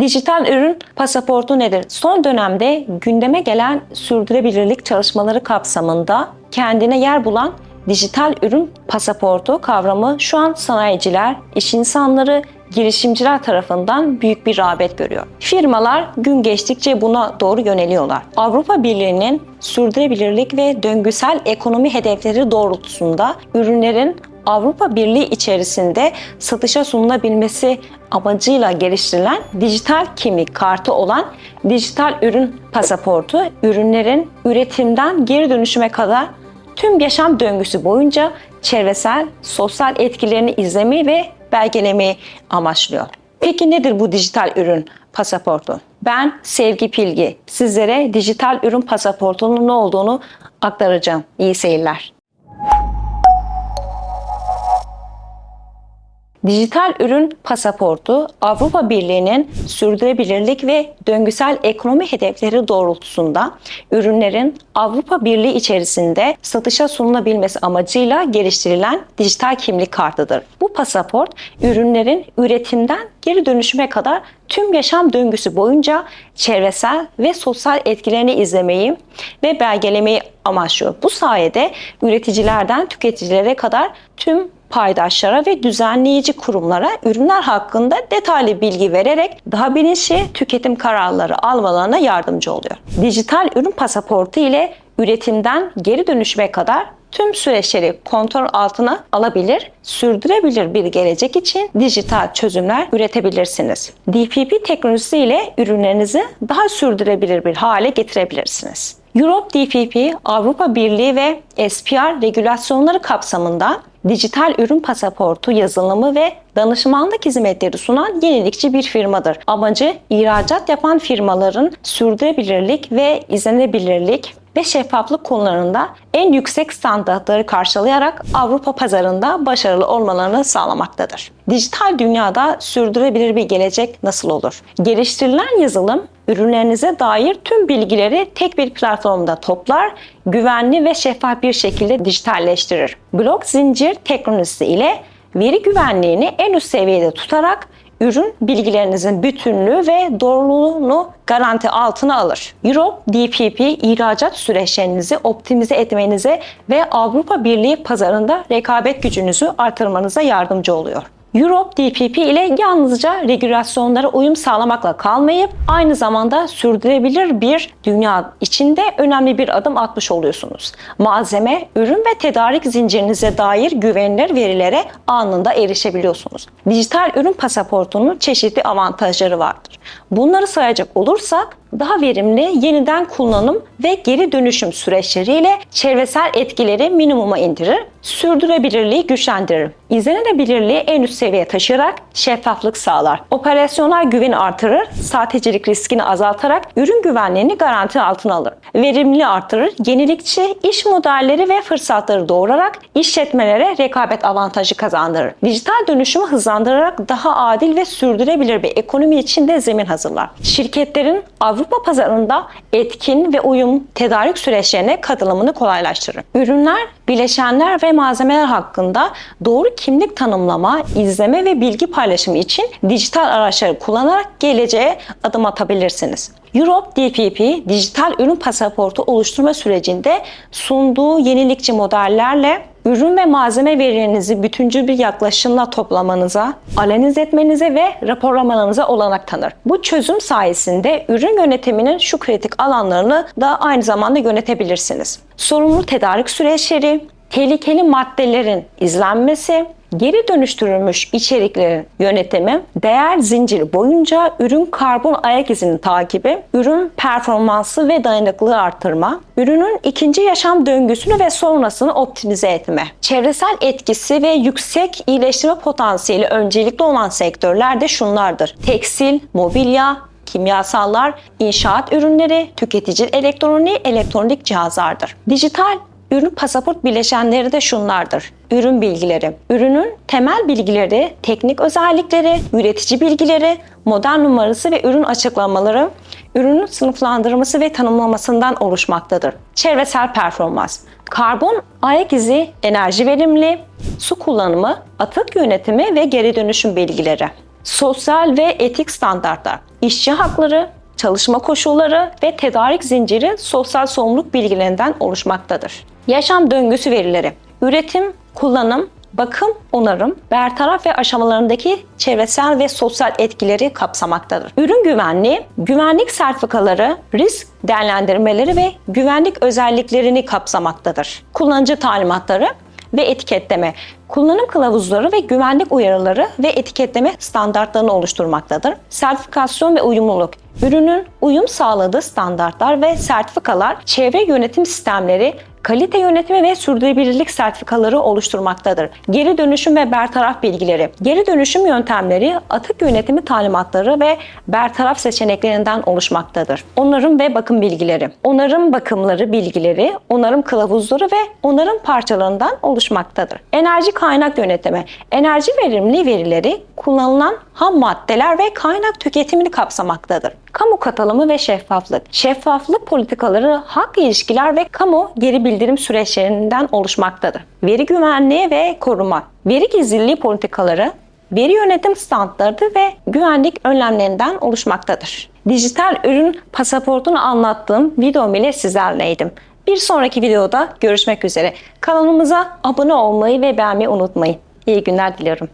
Dijital ürün pasaportu nedir? Son dönemde gündeme gelen sürdürülebilirlik çalışmaları kapsamında kendine yer bulan dijital ürün pasaportu kavramı şu an sanayiciler, iş insanları, girişimciler tarafından büyük bir rağbet görüyor. Firmalar gün geçtikçe buna doğru yöneliyorlar. Avrupa Birliği'nin sürdürülebilirlik ve döngüsel ekonomi hedefleri doğrultusunda ürünlerin Avrupa Birliği içerisinde satışa sunulabilmesi amacıyla geliştirilen dijital kimlik kartı olan dijital ürün pasaportu ürünlerin üretimden geri dönüşüme kadar tüm yaşam döngüsü boyunca çevresel, sosyal etkilerini izlemeyi ve belgelemeyi amaçlıyor. Peki nedir bu dijital ürün pasaportu? Ben Sevgi Pilgi. Sizlere dijital ürün pasaportunun ne olduğunu aktaracağım. İyi seyirler. Dijital ürün pasaportu Avrupa Birliği'nin sürdürülebilirlik ve döngüsel ekonomi hedefleri doğrultusunda ürünlerin Avrupa Birliği içerisinde satışa sunulabilmesi amacıyla geliştirilen dijital kimlik kartıdır. Bu pasaport ürünlerin üretimden geri dönüşüme kadar tüm yaşam döngüsü boyunca çevresel ve sosyal etkilerini izlemeyi ve belgelemeyi amaçlıyor. Bu sayede üreticilerden tüketicilere kadar tüm paydaşlara ve düzenleyici kurumlara ürünler hakkında detaylı bilgi vererek daha bilinçli tüketim kararları almalarına yardımcı oluyor. Dijital ürün pasaportu ile üretimden geri dönüşüme kadar tüm süreçleri kontrol altına alabilir, sürdürebilir bir gelecek için dijital çözümler üretebilirsiniz. DPP teknolojisi ile ürünlerinizi daha sürdürülebilir bir hale getirebilirsiniz. Europe DPP, Avrupa Birliği ve SPR regülasyonları kapsamında dijital ürün pasaportu yazılımı ve danışmanlık hizmetleri sunan yenilikçi bir firmadır. Amacı ihracat yapan firmaların sürdürülebilirlik ve izlenebilirlik ve şeffaflık konularında en yüksek standartları karşılayarak Avrupa pazarında başarılı olmalarını sağlamaktadır. Dijital dünyada sürdürülebilir bir gelecek nasıl olur? Geliştirilen yazılım ürünlerinize dair tüm bilgileri tek bir platformda toplar, güvenli ve şeffaf bir şekilde dijitalleştirir. Blok zincir teknolojisi ile veri güvenliğini en üst seviyede tutarak ürün bilgilerinizin bütünlüğü ve doğruluğunu garanti altına alır. Europe DPP ihracat süreçlerinizi optimize etmenize ve Avrupa Birliği pazarında rekabet gücünüzü artırmanıza yardımcı oluyor. Europe DPP ile yalnızca regülasyonlara uyum sağlamakla kalmayıp aynı zamanda sürdürülebilir bir dünya içinde önemli bir adım atmış oluyorsunuz. Malzeme, ürün ve tedarik zincirinize dair güvenilir verilere anında erişebiliyorsunuz. Dijital ürün pasaportunun çeşitli avantajları vardır. Bunları sayacak olursak daha verimli yeniden kullanım ve geri dönüşüm süreçleriyle çevresel etkileri minimuma indirir, sürdürülebilirliği güçlendirir. İzlenebilirliği en üst seviyeye taşıyarak şeffaflık sağlar. Operasyonel güveni artırır, sahtecilik riskini azaltarak ürün güvenliğini garanti altına alır. Verimliliği artırır, yenilikçi iş modelleri ve fırsatları doğurarak işletmelere rekabet avantajı kazandırır. Dijital dönüşümü hızlandırarak daha adil ve sürdürülebilir bir ekonomi için de zemin hazırlar. Şirketlerin Avrupa pazarında etkin ve uyum tedarik süreçlerine katılımını kolaylaştırır. Ürünler, bileşenler ve malzemeler hakkında doğru kimlik tanımlama, izleme ve bilgi paylaşımı için dijital araçları kullanarak geleceğe adım atabilirsiniz. Europe DPP, dijital ürün pasaportu oluşturma sürecinde sunduğu yenilikçi modellerle ürün ve malzeme verilerinizi bütüncül bir yaklaşımla toplamanıza, analiz etmenize ve raporlamanıza olanak tanır. Bu çözüm sayesinde ürün yönetiminin şu kritik alanlarını da aynı zamanda yönetebilirsiniz. Sorumlu tedarik süreçleri, tehlikeli maddelerin izlenmesi, geri dönüştürülmüş içeriklerin yönetimi, değer zinciri boyunca ürün karbon ayak izini takibi, ürün performansı ve dayanıklılığı artırma, ürünün ikinci yaşam döngüsünü ve sonrasını optimize etme. Çevresel etkisi ve yüksek iyileştirme potansiyeli öncelikli olan sektörler de şunlardır. Tekstil, mobilya, kimyasallar, inşaat ürünleri, tüketici elektroniği, elektronik cihazlardır. Dijital Ürün pasaport bileşenleri de şunlardır. Ürün bilgileri, ürünün temel bilgileri, teknik özellikleri, üretici bilgileri, model numarası ve ürün açıklamaları, ürünün sınıflandırması ve tanımlamasından oluşmaktadır. Çevresel performans, karbon ayak izi, enerji verimli, su kullanımı, atık yönetimi ve geri dönüşüm bilgileri. sosyal ve etik standartlar, işçi hakları, çalışma koşulları ve tedarik zinciri sosyal sorumluluk bilgilerinden oluşmaktadır. Yaşam döngüsü verileri, üretim, kullanım, bakım, onarım, bertaraf ve aşamalarındaki çevresel ve sosyal etkileri kapsamaktadır. Ürün güvenliği, güvenlik sertifikaları, risk değerlendirmeleri ve güvenlik özelliklerini kapsamaktadır. Kullanıcı talimatları ve etiketleme, kullanım kılavuzları ve güvenlik uyarıları ve etiketleme standartlarını oluşturmaktadır. Sertifikasyon ve uyumluluk, ürünün uyum sağladığı standartlar ve sertifikalar, çevre yönetim sistemleri, kalite yönetimi ve sürdürülebilirlik sertifikaları oluşturmaktadır. Geri dönüşüm ve bertaraf bilgileri, geri dönüşüm yöntemleri, atık yönetimi talimatları ve bertaraf seçeneklerinden oluşmaktadır. Onarım ve bakım bilgileri, onarım bakımları bilgileri, onarım kılavuzları ve onarım parçalarından oluşmaktadır. Enerji kaynak yönetimi, enerji verimliliği verileri, kullanılan ham maddeler ve kaynak tüketimini kapsamaktadır. Kamu katılımı ve şeffaflık. Şeffaflık politikaları hak ilişkiler ve kamu geri bildirim süreçlerinden oluşmaktadır. Veri güvenliği ve koruma. Veri gizliliği politikaları veri yönetim standartları ve güvenlik önlemlerinden oluşmaktadır. Dijital ürün pasaportunu anlattığım videom ile sizlerleydim. Bir sonraki videoda görüşmek üzere. Kanalımıza abone olmayı ve beğenmeyi unutmayın. İyi günler diliyorum.